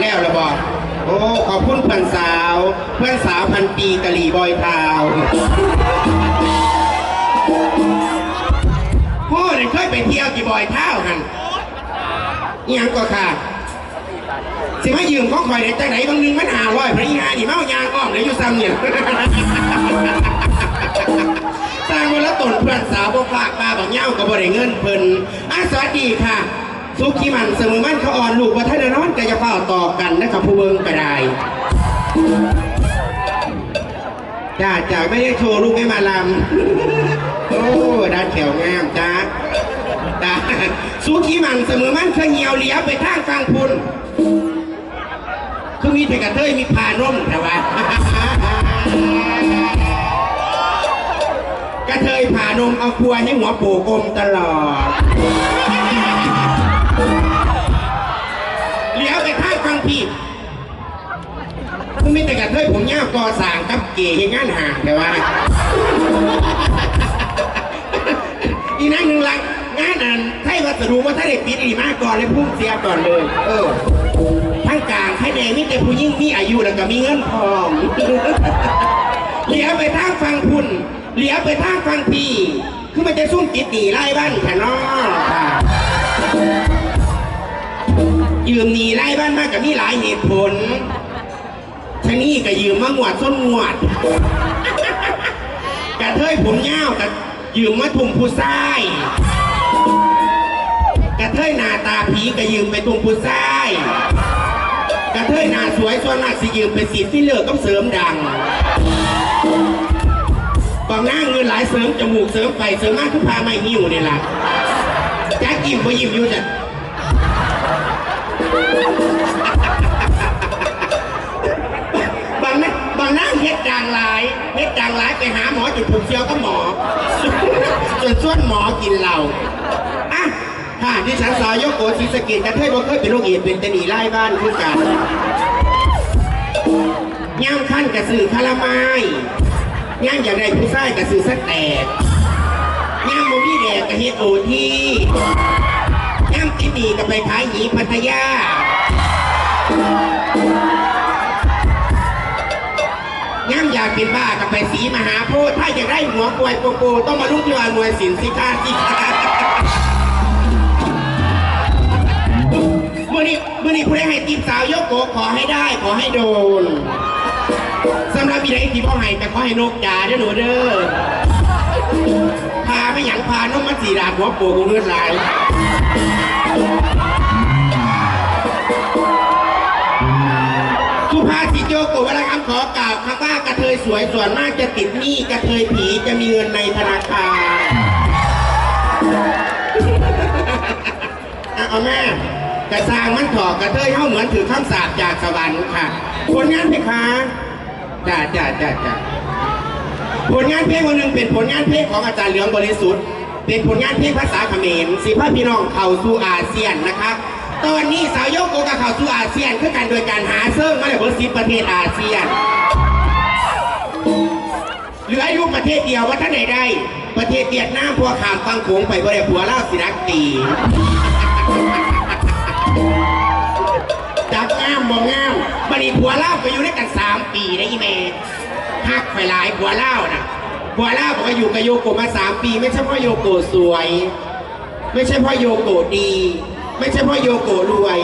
แล้วละบอกโอ้ขอบคุณเพื่อนสาว เพื่อนสาวพันปีกะหรี่บอยเทาวพ่อเนี่ยเคยไปเที่ยวกี่บอยเท้ากันอิหยังก็ค่ะสิมายืมของคอยเด็ดจไหนบางนึงมันหาร้อยพระยานี่เมายางอ้อมเลยอยู่ซ้ำเนี่ยสร้างวันละตนเพื่อนสาวบ่ฝากมาบอกเง่ากับบริเงินเพิ่นอะสวัสดีค่ะ สุขีมันเสมอมันเขาอ่อนลูกว่าท่านนอนก็จะเฝ้าต่อกันนะครับผู้เบิงก็ได้จ้าจ้าไม่ได้โชว์ลูกไม่มาลำโอ้ด้านแขวงามจ้าจ้าสุขีมันเสมอมันเคยเหี่ยวเลี้ยวไปทางฟังพุนคือมีแต่กระเทยมีพาร่มแต่ว่ากระเทยผ่านมเอาครัวให้หัวโปกลมตลอด คุณมีแต่กระเทยผมย่าวกอสร้างกับเก๋ให้งานห่างแต่ว่า อีนั่นหนึ่งหลังงานอันไทยวัสดุว่าถ้าเด็กปิดอีมากก่อนเลยพุ่งเสียก่อนเลย เออทั้งกลางให้แดงมีแต่ผู้ยิ่งมีอายุแล้วก็มีเงินทองเหลียวไปทางฟังพุ่นเหลียวไปทางฟังพี่คือมันจะซุ่มติดหนีไล่บ้านค่ะน้องค่ะยืมหนีไล่บ้านมากกับมีหลายเหตุผล ชะนี่ก็ยืมมาหวดส้นหวด กระเทยผมยาวกับยืมมาทุ่มผู้ชายกระเทยหน้าตาผีก็ยืมไปทุ่มผู้ชายกระเทยหน้าสวยส่วนมากสิยืมไปสีฟิลเลอร์ก็เสริมดังบางหน้าเงินหลายเสริมจมูกเสริมไปเสริมมากทุกพาไม่หิวนี่ล่ะแจ๊กยิ้มพอยิ้มอยู่จ้ะ หลายเฮ็ดจางหลายไปหาหมอจุดผูกเชียวก็หมอจนส่วนหมอกินเหล้าอะค่ะที่ฉันสอยกโกศรีสเกดกระเทยบ่เคยเป็นโรคเอดส์เป็นแตหนีไล่บ้านคือกันย่างขั้นกระสือคาราไมายย่างอย่ากได้ผู้ชายกระสือสักแตกย่างโมมี่แดกกระเฮ็ดโอทีย่างกินดีกับไปขายหยีพัทยา เป็นบ้ากับไปสีมหาโพธิ์ถ้าอยากได้หัวป่วยโกโก้ต้องมาลุกที่วาน่วยสินสิค่าสิค่ามื่อนี้มื่อนี้ผู้ใดให้ทีมสาวยกโกขอให้ได้ขอให้โดนสำหรับมีใดที่พ่อให้แต่ขอให้นกจ่าเด้อหนูเด้อพาไม่หยังพานกมันสีดาหัวโปกูเลือดไหลายาษิตโยโกวรคำขอกล่าวคำว่ากระเทยสวยส่วนมากจะติดหนี้กระเทยผีจะมีเงินในธนาคารอะเอาแม่กระซางมันถอกกระเทยเข้าเหมือนถือคำสาปจากสวรรค์ค่ะผลงานเพลงคะจ้าจ้าจ้าจ้าผลงานเพลงวันหนึ่งเป็นผลงานเพลงของอาจารย์เหลืองบริสุทธิ์ เป็นผลงานเพลงภาษาเขมรสีพระพี่น้องเข้าสู่อาเซียนนะคะ ตอนนี้สาวโยกโกกับเข้าสู่อาเซียนคือการโดยการหาเซิร์ฟมาเลยบนสิบประเทศอาเซียน เหลืออยู่ประเทศเดียวว่าท่านไหนได้ ประเทศเวียดนามพวกขามฟังโขงไปบ่ได้ผัวเล่าสิรักตีจับงามบ่งงามบัดนี้ผัวเล่าก็อยู่ด้วยกันสามปีนะอีเมหักไปหลายผัวเล่านะผัวเล่าบอกว่าอยู่กับโยโกมาสามปี ไม่ใช่เพราะโยโกสวย ไม่ใช่เพราะโยโกดี ไม่ใช่เพราะโยโกะรวย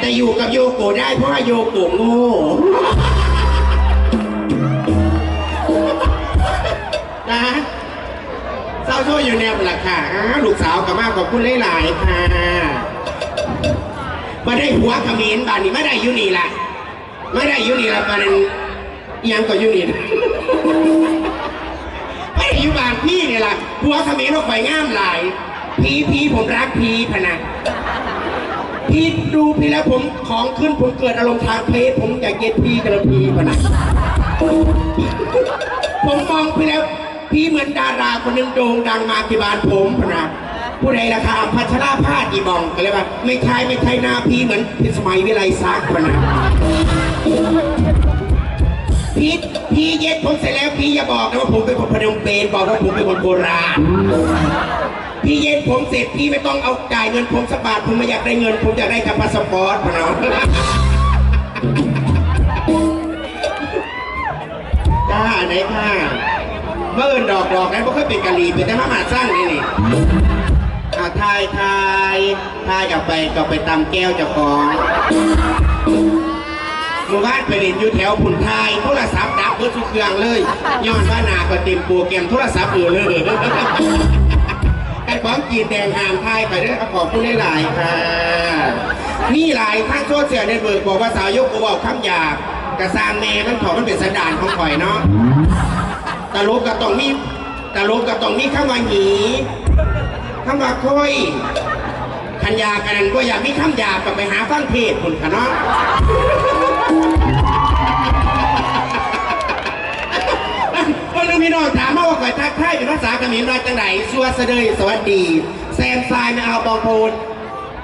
แต่อยู่กับโยโกะได้เพราะว่าโยโกะโง่นะฮะเศร้าโซ่อยู่แนวหลักค่ะอ้าวลูกสาวกับมาขอบคุณหลายๆค่ะมาได้หัวขมิ้นบานนี้ไม่ได้ยูนี่ละไม่ได้ยูนี่ละประเด็นยังก็ยูนี่ไม่ได้ยูบานพี่นี่ละหัวขมิ้นออกไปง่ามหลาย พีพีผมรักพีพะนะพี่ดูพี่แล้วผมของขึ้นผมเกิดอารมณ์ทางเพศผมอยากเย็ดพี่กระพีพะนะผมมองพี่แล้วพี่เหมือนดาราคนหนึ่งโด่งดังมาที่บ้านผมพะนะผู้ใดราคาพัชราภาสอีบองก็เลยว่า ไม่ใช่ไม่ใช่หน้าพี่เหมือนพิสมัยวิไลซักดิ์พะนะพี่พี่เย็ดผมเสร็จแล้วพี่อย่าบอกนะว่าผมเป็นคนพนมเปญบอกว่าผมเป็นคนโบราณ พี่เย็ดผมเสร็จพี่ไม่ต้องเอาจ่ายเงินผมสักบาทผมไม่อยากได้เงิน ผมอยากได้กับพาสปอร์ตพะนะจ้าไหนค่ะเมื่ออื่นดอกดอกนั้นพวกเคยเป็นกะหรี่เป็นแต่มาหมาสร้างนี่นี่อาทายทายทายกลับไปก็ไปตำแก้วเจ้าของหมู่บ้านไปเรียนอยู่แถวผุนไทยโทรศัพท์ดับเบิดทุกเครื่องเลยย้อนว่านาก็เต็มโปรแกรมโทรศัพท์อยู่เลย อ้ของกีดแดงหามทยไปด้อขอบคุณหลายๆค่ะ นี่หลายท่านโซเชียลเน็ตเวิร์กบอกว่าสาวยกกูบอกคำหยาบกระซางแม่มันถอดมันเป็นสันดานของข่อยเนาะตลกกับตรงนี้ตลกกับตรงนี้คำว่าหนีคำว่าค่อยขันยากันก็อยากมีคำหยาบกับไปหาฟังเทศคุณค่ะเนาะ วันนึงพี่น้องถามมาว่าข่อยทักทายเป็นภาษาเขมรว่าจังไหนสัวเสดยสวัสดี แซมทรายไม่เอาบองโพน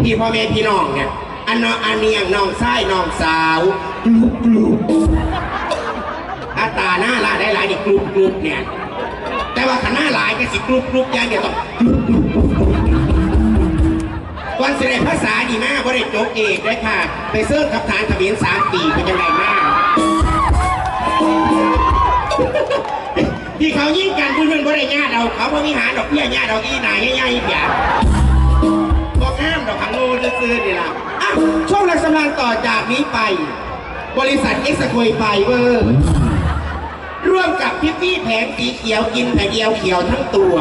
พี่พ่อแม่พี่น้องเนี่ยอันนออันเนียงน้องไส้น้องสาวกลุบกลุบอาตาหน้าลาได้หลายนี่กลุบกลุบเนี่ย แต่ว่าขนหน้าหลายก็สิกลุบกลุบย่างเดียวต้องกลุบกลุบกลุบกลุบวันเสด็จภาษาดีมากบริจบเอกได้ค่ะ ไปเสิร์ฟกับฐานทะเบียนสามปีเป็นยังไงมาก กันคุณเป็นบริญาติเอาเขาพระวิหาดอกเบี้ยญาติเอาอีหนาใหญ่ๆเปียบอกห้ามดอกขังโง่ซื้อๆนี่ล่ะอะช่วงรักสำราญต่อจากนี้ไป บริษัทเอ็กซ์โคยไฟเวอร์ร่วมกับพี่พี่แผงสีเขียวกินแต่เดียวเขียวทั้งตัว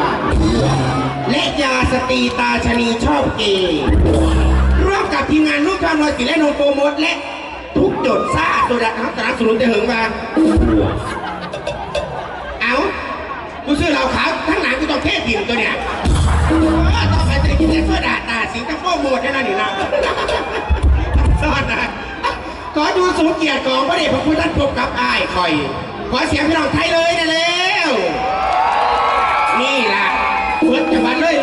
และยาสตีตาชะนีชอบเกย์ร่วมกับทีมงานลูกทำรอยสีและโนโปรโมทและทุกหยดซ่าตัวดักครับสนับสนุนจะเหิงมา ซื้อเหล้าขาวทั้งหลังกูต้องเทศดินตัวเนี่ยเออต่อไปจะได้กินแต่โซดาตาสิงคโปร์โหมดแค่นั้นนี่นะสวัสดีขอดูสูงเกียรติของพระเดชพระคุณท่านพบกับอ้ายคอย ขอเสียงพี่น้องไทยเลยนะเร็วนี่ล่ะเพื่อนจังหวัดเลย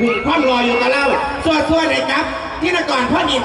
หุ่นความรออยู่กับเราสวดสวดเลยครับที่นครพ่อดิน